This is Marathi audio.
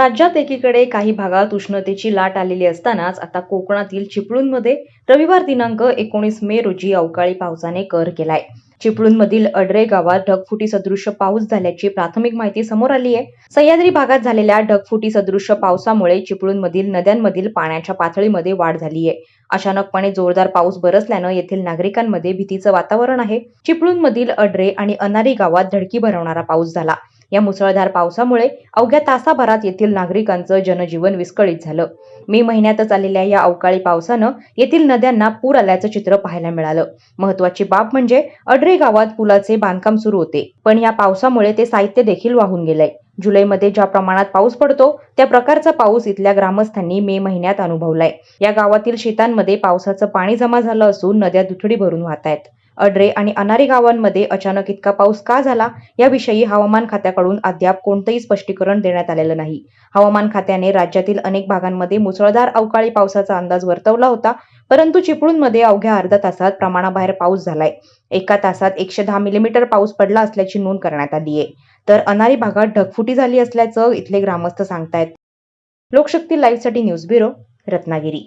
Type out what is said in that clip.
राज्यात एकीकडे काही भागात उष्णतेची लाट आलेली असतानाच आता कोकणातील चिपळूणमध्ये रविवार दिनांक एकोणीस मे रोजी अवकाळी पावसाने कर केलाय. चिपळूणमधील अडरे गावात ढगफुटी सदृश्य पाऊस झाल्याची प्राथमिक माहिती समोर आली आहे. सह्याद्री भागात झालेल्या ढगफुटी सदृश्य पावसामुळे चिपळूणमधील नद्यांमधील पाण्याच्या पातळीमध्ये वाढ झाली आहे. अचानकपणे जोरदार पाऊस बरसल्यानं येथील नागरिकांमध्ये भीतीचं वातावरण आहे. चिपळूणमधील अडरे आणि अनारी गावात धडकी भरवणारा पाऊस झाला. या मुसळधार पावसामुळे अवघ्या तासाभरात येथील नागरिकांचं जनजीवन विस्कळीत झालं. मे महिन्यातच आलेल्या या अवकाळी पावसानं येथील नद्यांना पूर आल्याचं चित्र पाहायला मिळालं. महत्वाची बाब म्हणजे अडरे गावात पुलाचे बांधकाम सुरू होते. पण या पावसामुळे ते साहित्य देखील वाहून गेलंय. जुलैमध्ये ज्या प्रमाणात पाऊस पडतो त्या प्रकारचा पाऊस इथल्या ग्रामस्थांनी मे महिन्यात अनुभवलाय. या गावातील शेतांमध्ये पावसाचं पाणी जमा झालं असून नद्या दुथडी भरून वाहत आहेत अड्रे आणि अनारी गावांमध्ये अचानक इतका पाऊस का झाला? याविषयी हवामान खात्याकडून अद्याप कोणतंही स्पष्टीकरण देण्यात आलेलं नाही. हवामान खात्याने राज्यातील अनेक भागांमध्ये मुसळधार अवकाळी पावसाचा अंदाज वर्तवला होता परंतु चिपळूणमध्ये अवघ्या अर्ध्या तासात प्रमाणाबाहेर पाऊस झालाय. एका तासात एकशे दहा मिलीमीटर पाऊस पडला असल्याची नोंद करण्यात आली आहे. तर अनारी भागात ढगफुटी झाली असल्याचं इथले ग्रामस्थ सांगतायत. लोकशक्ती लाईव्हसाठी न्यूज ब्युरो रत्नागिरी.